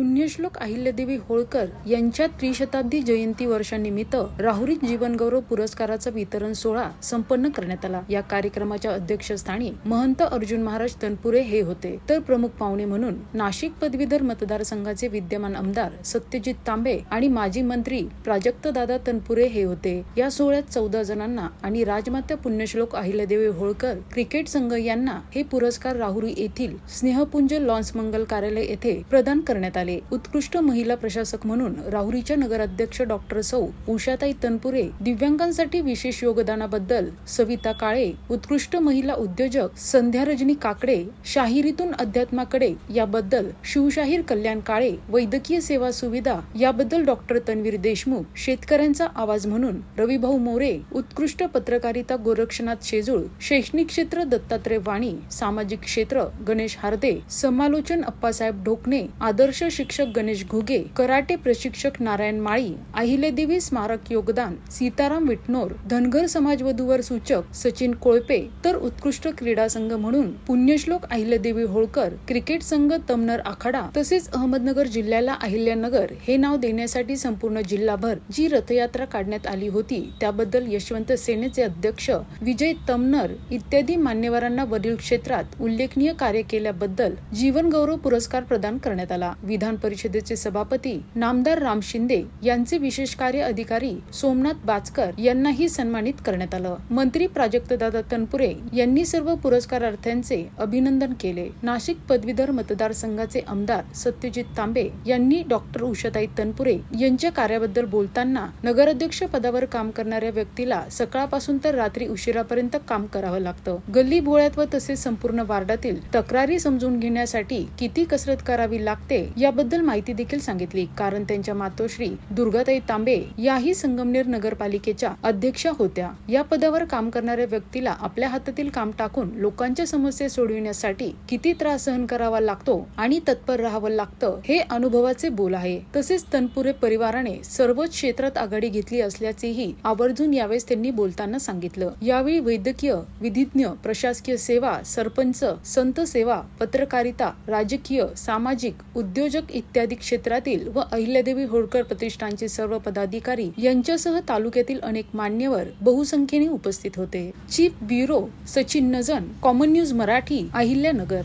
पुण्यश्लोक अहिल्यादेवी होळकर यांच्या त्रिशताब्दी जयंती वर्षानिमित्त राहुरी जीवनगौरव पुरस्काराचा वितरण सोहळा संपन्न करण्यात आला. या कार्यक्रमाच्या अध्यक्षस्थानी महंत अर्जुन महाराज तनपुरे हे होते. तर प्रमुख पाहुणे म्हणून नाशिक पदवीधर मतदारसंघाचे विद्यमान आमदार सत्यजित तांबे आणि माजी मंत्री प्राजक्त दादा तनपुरे हे होते. या सोहळ्यात चौदा जणांना आणि राजमाता पुण्यश्लोक अहिल्यादेवी होळकर क्रिकेट संघ यांना हे पुरस्कार राहुरी येथील स्नेहपुंज लॉन्स मंगल कार्यालय येथे प्रदान करण्यात आले. उत्कृष्ट महिला प्रशासक म्हणून राहुरीच्या नगराध्यक्ष डॉक्टर सौ उषाताई तनपुरे दिव्यांगांसाठी विशेष योगदानाबद्दल सविता काळे उत्कृष्ट महिला उद्योजक संध्या रजनी काकडे शाहिरीतून अध्यात्माकडे याबद्दल शिवशाहीर कल्याण काळे वैद्यकीय सेवा सुविधा याबद्दल डॉक्टर तन्वीर देशमुख शेतकऱ्यांचा आवाज म्हणून रविभाऊ मोरे उत्कृष्ट पत्रकारिता गोरक्षनाथ शेजूळ शैक्षणिक क्षेत्र दत्तात्रय वाणी सामाजिक क्षेत्र गणेश हार्दे समालोचन अप्पासाहेब ढोकणे आदर्श शिक्षक गणेश घुगे कराटे प्रशिक्षक नारायण माळी अहिलेदेवी स्मारक योगदान सीताराम विटनोर धनगर समाज वधूवर सूचक सचिन कोळपे तर उत्कृष्ट क्रीडा संघ म्हणून पुण्यश्लोक अहिल्यादेवी होळकर क्रिकेट संघ तमनर आखाडा तसेच अहमदनगर जिल्ह्याला अहिल्यानगर हे नाव देण्यासाठी संपूर्ण जिल्हाभर जी रथयात्रा काढण्यात आली होती त्याबद्दल यशवंत सेनेचे अध्यक्ष विजय तमनर इत्यादी मान्यवरांना वरील क्षेत्रात उल्लेखनीय कार्य केल्याबद्दल जीवन गौरव पुरस्कार प्रदान करण्यात आला. विधान परिषदेचे सभापती नामदार राम शिंदे यांचे विशेष कार्य अधिकारी सोमनाथ बाचकर यांनाही सन्मानित करण्यात आलं. मंत्री प्राजक्तदादा तनपुरे यांनी सर्व पुरस्कारार्थ्यांचे अभिनंदन केले. नाशिक पदवीधर मतदारसंघाचे आमदार सत्यजित तांबे यांनी डॉक्टर उषाताई तनपुरे यांच्या कार्याबद्दल बोलताना नगराध्यक्ष पदावर काम करणाऱ्या व्यक्तीला सकाळपासून तर रात्री उशिरापर्यंत काम करावं लागतं. गल्ली बोळ्यात व तसेच संपूर्ण वार्डातील तक्रारी समजून घेण्यासाठी किती कसरत करावी लागते या याबद्दल माहिती देखील सांगितली कारण त्यांच्या मातोश्री दुर्गाताई तांबे याही संगमनेर नगरपालिकेच्या अध्यक्षा होत्या. या पदावर काम करणाऱ्या व्यक्तीला आपल्या हातातील काम टाकून लोकांच्या समस्या सोडविण्यासाठी किती त्रास सहन करावा लागतो आणि तत्पर राहावं लागतं हे अनुभवाचे बोल आहे. तसेच तनपुरे परिवाराने सर्वच क्षेत्रात आघाडी घेतली असल्याचेही आवर्जून यावेळेस त्यांनी बोलताना सांगितलं. यावेळी वैद्यकीय विधिज्ञ प्रशासकीय सेवा सरपंच संत सेवा पत्रकारिता राजकीय सामाजिक उद्योजक इत्यादी क्षेत्रातील व अहिल्यादेवी होळकर प्रतिष्ठानचे सर्व पदाधिकारी यांच्यासह तालुक्यातील अनेक मान्यवर बहुसंख्येने उपस्थित होते. Chief bureau Sachin Najan common news Marathi Ahilyanagar.